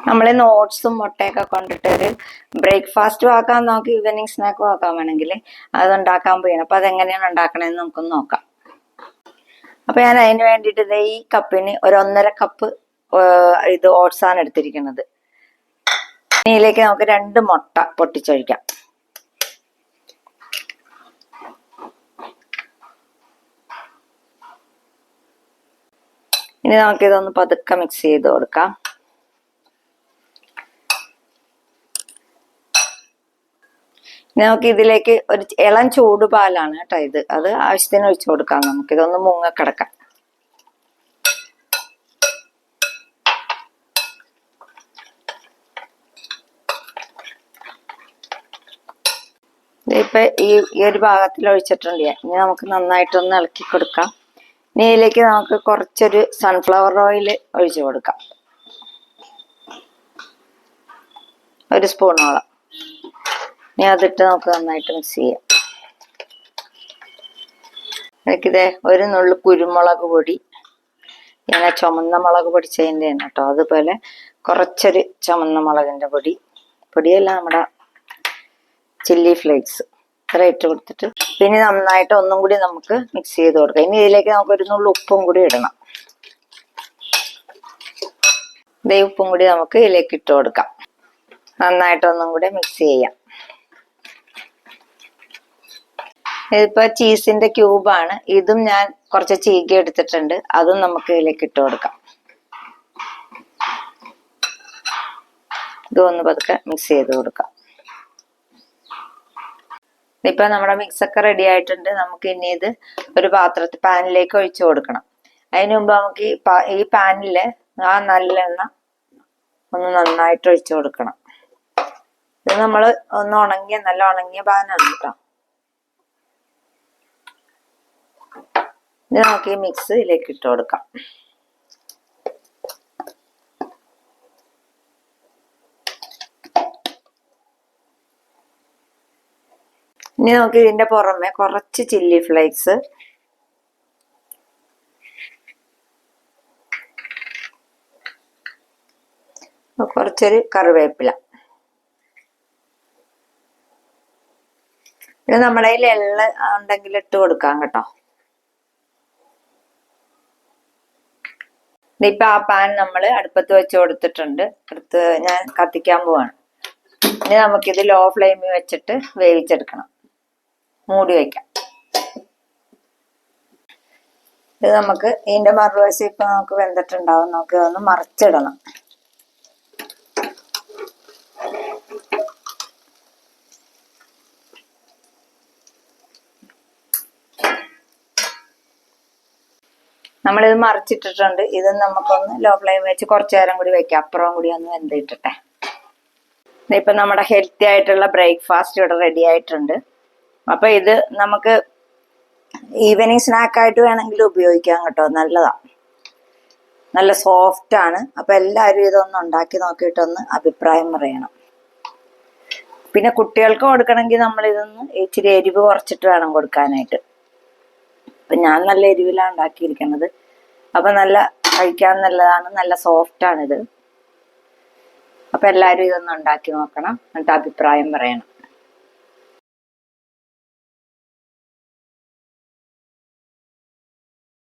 നമ്മൾ നോട്ട്സും മുട്ടയൊക്കെ കൊണ്ടിട്ട് ഒരു ബ്രേക്ക്ഫാസ്റ്റും ആക്കാൻ നോക്കി ഈവനിങ് സ്നാക്കും ആക്കാൻ വേണമെങ്കിൽ അത് ഉണ്ടാക്കാൻ പോയാണ് അപ്പൊ അതെങ്ങനെയാണ് ഉണ്ടാക്കണമെന്ന് നമുക്കൊന്ന് നോക്കാം. അപ്പൊ ഞാൻ അതിന് വേണ്ടിയിട്ട് ഈ കപ്പിന് ഒരു ഒന്നര കപ്പ് ഇത് ഓട്സാണ് എടുത്തിരിക്കുന്നത്. ഇതിലേക്ക് നമുക്ക് രണ്ട് മുട്ട പൊട്ടിച്ചൊഴിക്കാം. ഇനി നമുക്കിതൊന്ന് പതുക്കെ മിക്സ് ചെയ്ത് കൊടുക്കാം. നമുക്ക് ഇതിലേക്ക് ഒരു ഇളം ചൂടുപാലാണ് കേട്ടോ ഇത്. അത് ആവശ്യത്തിന് ഒഴിച്ചു കൊടുക്കാം നമുക്ക്. ഇതൊന്ന് മുങ്ങക്കിടക്കാം ഇപ്പൊ ഈ ഈ ഒരു ഭാഗത്തിൽ ഒഴിച്ചിട്ടുണ്ട് ഇനി നമുക്ക് നന്നായിട്ടൊന്ന് ഇളക്കി കൊടുക്കാം. ഇനി ഇതിലേക്ക് നമുക്ക് കുറച്ചൊരു സൺഫ്ലവർ ഓയിൽ ഒഴിച്ചു കൊടുക്കാം. ഒരു സ്പൂണോളം ഇനി അതിട്ട് നമുക്ക് നന്നായിട്ട് മിക്സ് ചെയ്യാം. എനിക്കിത് ഒരു നുള്ളു കുരുമുളക് പൊടി ആ ചുമന്ന മുളക് പൊടിച്ചതിന്റെ തന്നെ കേട്ടോ അതുപോലെ കുറച്ചൊരു ചുമന്ന മുളകിന്റെ പൊടി പൊടിയല്ല നമ്മുടെ ചില്ലി ഫ്ലേക്സ് ഇത്ര ഇട്ട് കൊടുത്തിട്ട് പിന്നെ നന്നായിട്ട് ഒന്നും കൂടി നമുക്ക് മിക്സ് ചെയ്ത് കൊടുക്കാം. ഇനി ഇതിലേക്ക് നമുക്ക് ഒരു നുള്ളു ഉപ്പും കൂടി ഇടണം. ഇതേ ഉപ്പും കൂടി നമുക്ക് ഇതിലേക്ക് ഇട്ട് കൊടുക്കാം. നന്നായിട്ട് ഒന്നും കൂടി മിക്സ് ചെയ്യാം. ഇതിപ്പോ ചീസിന്റെ ക്യൂബാണ്. ഇതും ഞാൻ കുറച്ച് ചീകി എടുത്തിട്ടുണ്ട്. അതും നമുക്ക് ഇതിലേക്ക് ഇട്ട് കൊടുക്കാം. ഇതൊന്ന് പതുക്കെ മിക്സ് ചെയ്ത് കൊടുക്കാം. ഇപ്പൊ നമ്മുടെ മിക്സൊക്കെ റെഡി ആയിട്ടുണ്ട്. നമുക്ക് ഇനി ഇത് ഒരു പാത്രത്തിൽ പാനിലേക്ക് ഒഴിച്ചു കൊടുക്കണം. അതിനു മുമ്പ് നമുക്ക് ഈ ഈ പാനിൽ ആ നല്ലെണ്ണ ഒന്ന് നന്നായിട്ട് ഒഴിച്ചു കൊടുക്കണം. ഇത് നമ്മൾ ഒന്ന് ഉണങ്ങിയ നല്ല ഉണങ്ങിയ പാനാണ് കേട്ടോ ഈ മിക്സ് ഇതിലേക്ക് ഇട്ട് കൊടുക്കാം. ഇനി നമുക്ക് ഇതിന്റെ പുറമെ കുറച്ച് ചില്ലി ഫ്ലേക്സ് കുറച്ചൊരു കറിവേപ്പില. ഇത് നമ്മുടെ കയ്യിൽ എള്ള ഉണ്ടെങ്കിൽ ഇട്ട് കൊടുക്കാം കേട്ടോ. ഇപ്പൊ ആ പാൻ നമ്മൾ അടുപ്പത്ത് വെച്ച് കൊടുത്തിട്ടുണ്ട്. അടുത്ത് ഞാൻ കത്തിക്കാൻ പോവാണ്. ഇനി നമുക്കിത് ലോ ഫ്ലെയിമിൽ വെച്ചിട്ട് വേവിച്ചെടുക്കണം. മൂടി വയ്ക്കാം ഇത് നമുക്ക് ഇതിന്റെ മറുവശം ഇപ്പൊ നമുക്ക് വെന്തിട്ടുണ്ടാവും. നമുക്ക് ഒന്ന് മറിച്ചിടണം. നമ്മളിത് മറിച്ചിട്ടിട്ടുണ്ട്. ഇത് നമുക്കൊന്ന് ലോ ഫ്ലെയിം വെച്ച് കുറച്ചു നേരം കൂടി വെക്കാം. അപ്പുറം കൂടി ഒന്ന് വെന്തിട്ടട്ടെ. ഇപ്പൊ നമ്മുടെ ഹെൽത്തി ആയിട്ടുള്ള ബ്രേക്ക്ഫാസ്റ്റ് ഇവിടെ റെഡി ആയിട്ടുണ്ട്. അപ്പൊ ഇത് നമുക്ക് ഈവനിങ് സ്നാക്ക് ആയിട്ട് വേണമെങ്കിൽ ഉപയോഗിക്കാം കേട്ടോ. നല്ലതാ. നല്ല സോഫ്റ്റ് ആണ്. അപ്പൊ എല്ലാവരും ഇതൊന്ന് ഉണ്ടാക്കി നോക്കിയിട്ടൊന്ന് അഭിപ്രായം പറയണം. പിന്നെ കുട്ടികൾക്ക് കൊടുക്കണമെങ്കിൽ നമ്മൾ ഇതൊന്ന് ഇച്ചിരി എരിവ് കുറച്ചിട്ട് വേണം കൊടുക്കാനായിട്ട്. അപ്പൊ ഞാൻ നല്ല എരിവിലാണ് ഉണ്ടാക്കിയിരിക്കുന്നത് അപ്പൊ നല്ല കഴിക്കാൻ നല്ലതാണ് നല്ല സോഫ്റ്റ് ആണിത്. അപ്പൊ എല്ലാവരും ഇതൊന്ന് ഉണ്ടാക്കി നോക്കണം എന്നിട്ട് അഭിപ്രായം പറയണം.